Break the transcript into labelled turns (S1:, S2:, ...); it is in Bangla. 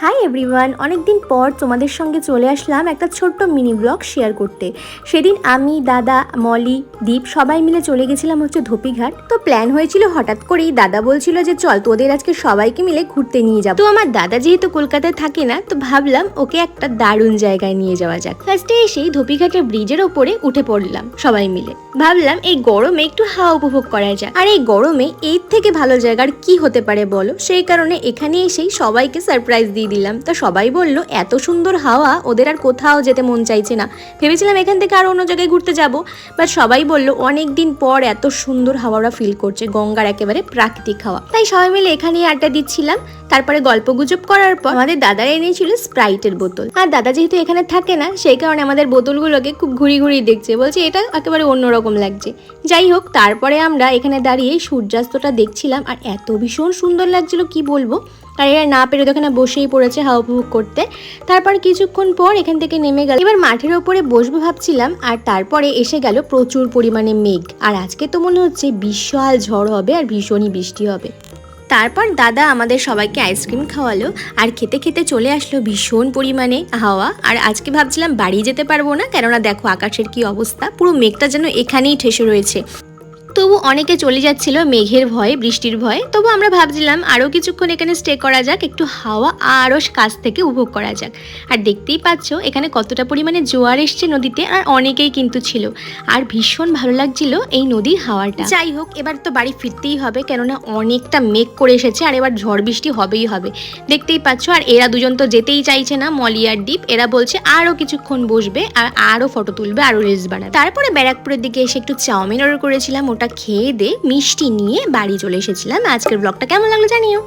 S1: হাই এভরিওয়ান অনেকদিন পর তোমাদের সঙ্গে চলে আসলাম একটা ছোট্ট মিনি ব্লগ শেয়ার করতে। সেদিন আমি, দাদা, মলি, দীপ সবাই মিলে চলে গেছিলাম হচ্ছে ধোপিঘাট। তো প্ল্যান হয়েছিল হঠাৎ করেই দাদা বলছিল যে, চল তোদের আজকে সবাইকে মিলে ঘুরতে নিয়ে যাব। তো আমার দাদা যেহেতু কলকাতায় থাকে না, তো ভাবলাম ওকে একটা দারুণ জায়গায় নিয়ে যাওয়া যাক। ফার্স্টে এসেই ধোপিঘাটের ব্রিজের ওপরে উঠে পড়লাম সবাই মিলে। ভাবলাম এই গরমে একটু হাওয়া উপভোগ করা যাক। আর এই গরমে এর থেকে ভালো জায়গার কি হতে পারে বলো? সেই কারণে এখানে এসেই সবাইকে সারপ্রাইজ দিয়ে দিলাম। তো সবাই বলল, এত সুন্দর হাওয়া, ওদের আর কোথাও যেতে মন চাইছে না। ভেবেছিলাম এখান থেকে আর অন্য জায়গায় ঘুরতে যাব বাট সবাই বলল অনেক দিন পর এত সুন্দর হাওয়া ওরা ফিল করছে, গঙ্গার একেবারে প্রাকৃতিক হাওয়া। তাই সবাই মিলে এখানেই আড্ডা দিচ্ছিলাম, তারপরে গল্প গুজব করার পর আমাদের দাদা এনেছিল স্প্রাইটের বোতল। আর দাদা যেহেতু এখানে থাকে না, সেই কারণে আমাদের বোতলগুলোকে খুব ঘুরি ঘুরি দেখছে, বলছে, এটা একেবারে অন্যরকম লাগছে। যাই হোক, তারপরে আমরা এখানে দাঁড়িয়ে সূর্যাস্তটা দেখছিলাম, আর এত ভীষণ সুন্দর লাগছিল, কি বলব? আর এরা না পেরে তো এখানে বসেই পড়েছে উপভোগ করতে। তারপর কিছুক্ষণ পর এখান থেকে নেমে গেল। এবার মাঠের ওপরে বসবো ভাবছিলাম, আর তারপরে এসে গেল প্রচুর পরিমাণে মেঘ। আর আজকে তো মনে হচ্ছে বিশাল ঝড় হবে আর ভীষণই বৃষ্টি হবে। তারপর দাদা আমাদের সবাইকে আইসক্রিম খাওয়ালো, আর খেতে খেতে চলে আসলো ভীষণ পরিমাণে হাওয়া। আর আজকে ভাবছিলাম বাড়ি যেতে পারব না, কেননা দেখো আকাশের কি অবস্থা, পুরো মেঘটা যেন এখানেই ঠেসে রয়েছে। তবু অনেকে চলে যাচ্ছিল মেঘের ভয়ে, বৃষ্টির ভয়ে। তবু আমরা ভাবছিলাম আরও কিছুক্ষণ এখানে স্টে করা যাক, একটু হাওয়া আরও কাছ থেকে উপভোগ করা যাক। আর দেখতেই পাচ্ছ, এখানে কতটা পরিমাণে জোয়ার এসছে নদীতে আর অনেকেই কিন্তু ছিল। আর ভীষণ ভালো লাগছিল এই নদীর হাওয়াটা। যাই হোক, এবার তো বাড়ি ফিরতেই হবে, কেননা অনেকটা মেঘ করে এসেছে আর এবার ঝড় বৃষ্টি হবেই হবে। দেখতেই পাচ্ছ, আর এরা দুজন তো যেতেই চাইছে না, মলি আর ডিপ এরা বলছে আরও কিছুক্ষণ বসবে আর আরও ফটো তুলবে আরও রিলস বানাবে। তারপরে ব্যারাকপুরের দিকে এসে একটু চাউমিন অর্ডার করেছিলাম, ওটা খেয়ে দিয়ে মিষ্টি নিয়ে বাড়ি চলে এসেছিলাম। আজকের ব্লগটা কেমন লাগল জানিও।